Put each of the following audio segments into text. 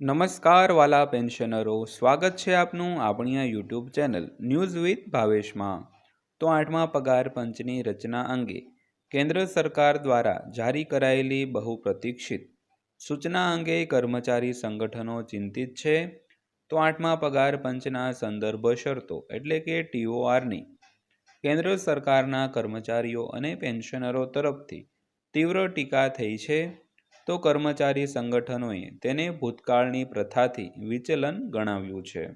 નમસ્કાર વાલા પેન્શનરો, સ્વાગત છે આપનું આપણી આ યુટ્યુબ ચેનલ ન્યૂઝ વિથ ભાવેશમાં. તો આઠમા પગાર પંચની રચના અંગે કેન્દ્ર સરકાર દ્વારા જારી કરાયેલી બહુપ્રતીક્ષિત સૂચના અંગે કર્મચારી સંગઠનો ચિંતિત છે. તો આઠમા પગાર પંચના સંદર્ભ શરતો એટલે કે ટીઓઆરની કેન્દ્ર સરકારના કર્મચારીઓ અને પેન્શનરો તરફથી તીવ્ર ટીકા થઈ છે. તો કર્મચારી સંગઠનોએ તેને ભૂતકાળની પ્રથાથી વિચલન ગણાવ્યું છે.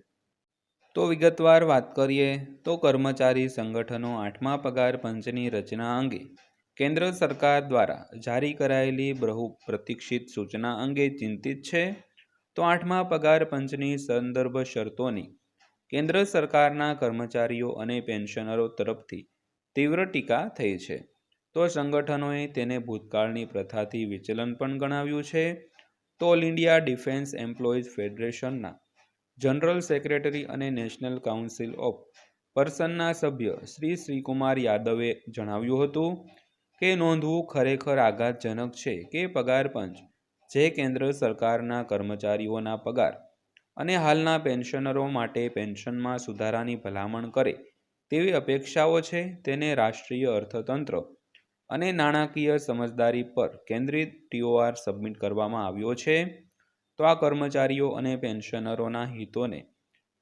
તો વિગતવાર વાત કરીએ તો કર્મચારી સંગઠનો આઠમા પગાર પંચની રચના અંગે કેન્દ્ર સરકાર દ્વારા જારી કરાયેલી બહુ પ્રતીક્ષિત સૂચના અંગે ચિંતિત છે. તો આઠમા પગાર પંચની સંદર્ભ શરતોની કેન્દ્ર સરકારના કર્મચારીઓ અને પેન્શનરો તરફથી તીવ્ર ટીકા થઈ છે. તો સંગઠનોએ તેને ભૂતકાળની પ્રથાથી વિચલન પણ ગણાવ્યું છે. તો ઓલ ઇન્ડિયા ડિફેન્સ એમ્પ્લોઈઝ ફેડરેશનના જનરલ સેક્રેટરી અને નેશનલ કાઉન્સિલ ઓફ પર્સનના સભ્ય શ્રી શ્રીકુમાર યાદવે જણાવ્યું હતું કે નોંધવું ખરેખર આઘાતજનક છે કે પગાર પંચ જે કેન્દ્ર સરકારના કર્મચારીઓના પગાર અને હાલના પેન્શનરો માટે પેન્શનમાં સુધારાની ભલામણ કરે તેવી અપેક્ષાઓ છે. તેને રાષ્ટ્રીય અર્થતંત્ર અને નાણાકીય સમજદારી પર કેન્દ્રિત ટીઓઆર સબમિટ કરવામાં આવ્યો છે. તો આ કર્મચારીઓ અને પેન્શનરોના હિતોને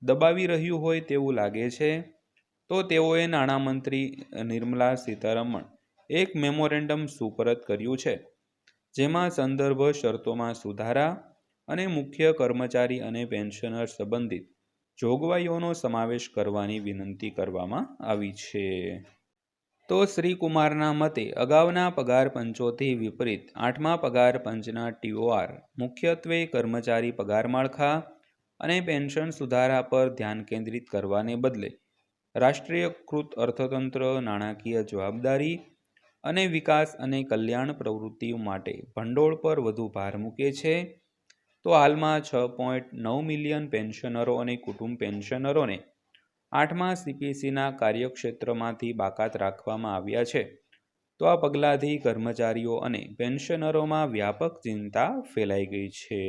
દબાવી રહ્યું હોય તેવું લાગે છે. તો તેઓએ નાણામંત્રી નિર્મલા સીતારમણ એક મેમોરેન્ડમ સુપરત કર્યું છે, જેમાં સંદર્ભ શરતોમાં સુધારા અને મુખ્ય કર્મચારી અને પેન્શનર સંબંધિત જોગવાઈઓનો સમાવેશ કરવાની વિનંતી કરવામાં આવી છે. તો શ્રી કુમારના મતે અગાઉના પગાર પંચોથી વિપરીત આઠમા પગાર પંચના ટીઓઆર, મુખ્યત્વે કર્મચારી પગાર માળખા અને પેન્શન સુધારા પર ધ્યાન કેન્દ્રિત કરવાને બદલે રાષ્ટ્રીયકૃત અર્થતંત્ર, નાણાકીય જવાબદારી અને વિકાસ અને કલ્યાણ પ્રવૃત્તિઓ માટે ભંડોળ પર વધુ ભાર મૂકે છે. તો હાલમાં છ પોઈન્ટ નવ મિલિયન પેન્શનરો અને કુટુંબ પેન્શનરોને આઠમા સીપીસીના કાર્યક્ષેત્રમાંથી બાકાત રાખવામાં આવ્યા છે. તો આ પગલાંથી કર્મચારીઓ અને પેન્શનરોમાં વ્યાપક ચિંતા ફેલાઈ ગઈ છે.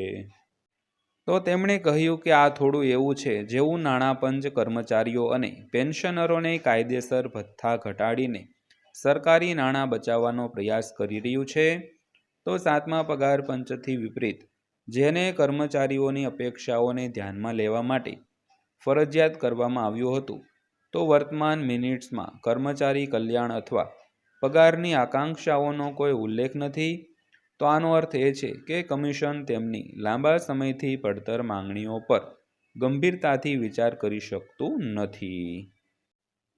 તો તેમણે કહ્યું કે આ થોડું એવું છે, જેવું નાણાં પંચ કર્મચારીઓ અને પેન્શનરોને કાયદેસર ભથ્થા ઘટાડીને સરકારી નાણાં બચાવવાનો પ્રયાસ કરી રહ્યું છે. તો સાતમા પગાર પંચથી વિપરીત, જેને કર્મચારીઓની અપેક્ષાઓને ધ્યાનમાં લેવા માટે ફરજિયાત કરવામાં આવ્યું હતું, તો વર્તમાન મિનિટ્સમાં કર્મચારી કલ્યાણ અથવા પગારની આકાંક્ષાઓનો કોઈ ઉલ્લેખ નથી? તો આનો અર્થ એ છે કે કમિશન તેમની લાંબા સમયથી પડતર માંગણીઓ પર ગંભીરતાથી વિચાર કરી શકતું નથી.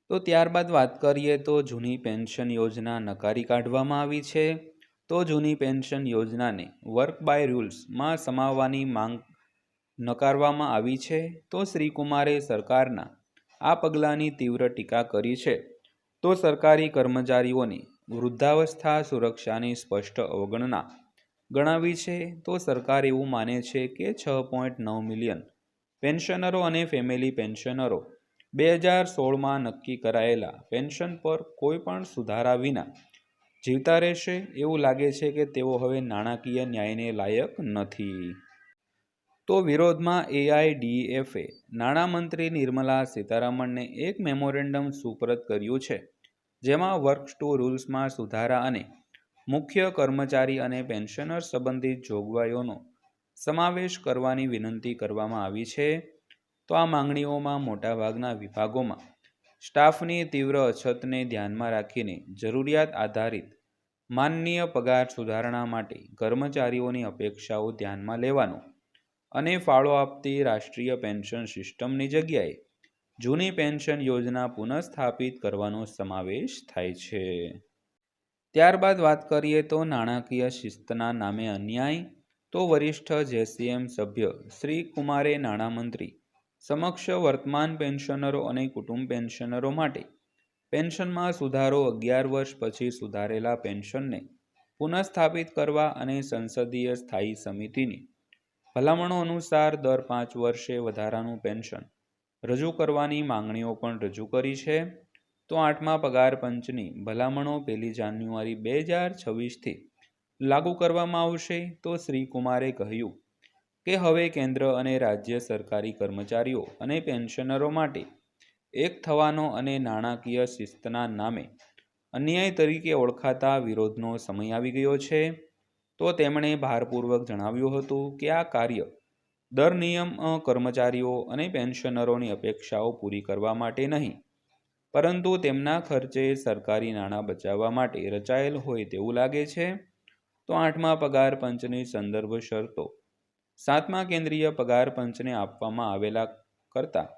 તો ત્યારબાદ વાત કરીએ તો જૂની પેન્શન યોજના નકારી કાઢવામાં આવી છે. તો જૂની પેન્શન યોજનાને વર્ક બાય રૂલ્સમાં સમાવવાની માંગ નકારવામાં આવી છે, તો શ્રીકુમારે સરકારના આ પગલાંની તીવ્ર ટીકા કરી છે. તો સરકારી કર્મચારીઓની વૃદ્ધાવસ્થા સુરક્ષાની સ્પષ્ટ અવગણના ગણાવી છે, તો સરકાર એવું માને છે કે છ પોઈન્ટ નવ મિલિયન પેન્શનરો અને ફેમિલી પેન્શનરો બે હજાર સોળમાં નક્કી કરાયેલા પેન્શન પર કોઈ પણ સુધારા વિના જીવતા રહેશે એવું લાગે છે કે તેઓ હવે નાણાકીય ન્યાયને લાયક નથી. તો વિરોધમાં એઆઈડીએફે નાણામંત્રી નિર્મલા સીતારામણને એક મેમોરેન્ડમ સુપરત કર્યું છે, જેમાં વર્ક ટુ રૂલ્સમાં સુધારા અને મુખ્ય કર્મચારી અને પેન્શનર સંબંધિત જોગવાઈઓનો સમાવેશ કરવાની વિનંતી કરવામાં આવી છે. તો આ માંગણીઓમાં મોટાભાગના વિભાગોમાં સ્ટાફની તીવ્ર અછતને ધ્યાનમાં રાખીને જરૂરિયાત આધારિત માનનીય પગાર સુધારણા માટે કર્મચારીઓની અપેક્ષાઓ ધ્યાનમાં લેવાનો અને ફાળો આપતી રાષ્ટ્રીય પેન્શન સિસ્ટમની જગ્યાએ જૂની પેન્શન યોજના પુનઃસ્થાપિત કરવાનો સમાવેશ થાય છે. ત્યારબાદ વાત કરીએ તો નાણાકીય શિસ્તના નામે અન્યાય, તો વરિષ્ઠ જેસીએમ સભ્ય શ્રી કુમારે નાણામંત્રી સમક્ષ વર્તમાન પેન્શનરો અને કુટુંબ પેન્શનરો માટે પેન્શનમાં સુધારો અગિયાર વર્ષ પછી સુધારેલા પેન્શનને પુનઃસ્થાપિત કરવા અને સંસદીય સ્થાયી સમિતિની ભલામણો અનુસાર દર પાંચ વર્ષે વધારાનું પેન્શન. રજૂ કરવાની માંગણીઓ પણ રજૂ કરી છે. તો આઠમા પગાર પંચની ભલામણો પહેલી જાન્યુઆરી બે હજાર છવ્વીસથી લાગુ કરવામાં આવશે. તો શ્રી કુમારે કહ્યું કે હવે કેન્દ્ર અને રાજ્ય સરકારી કર્મચારીઓ અને પેન્શનરો માટે એક થવાનો અને નાણાકીય શિસ્તના નામે અન્યાય તરીકે ઓળખાતા વિરોધનો સમય આવી ગયો છે. તો તેમણે ભારપૂર્વક જણાવ્યું હતું કે આ કાર્ય દર નિયમ કર્મચારીઓ અને પેન્શનરોની અપેક્ષાઓ પૂરી કરવા માટે નહીં, પરંતુ તેમના ખર્ચે સરકારી નાણાં બચાવવા માટે રચાયેલ હોય તેવું લાગે છે. તો આઠમા પગાર પંચની સંદર્ભ શરતો. સાતમા કેન્દ્રીય પગાર પંચને આપવામાં આવેલા કરતાં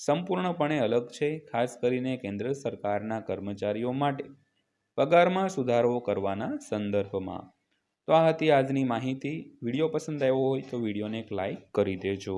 સંપૂર્ણપણે અલગ છે, ખાસ કરીને કેન્દ્ર સરકારના કર્મચારીઓ માટે. પગારમાં સુધારો કરવાના સંદર્ભમાં. તો આ હતી આજની માહિતી. વીડિયો પસંદ આવ્યો હોય તો વિડીયોને એક લાઈક કરી દેજો.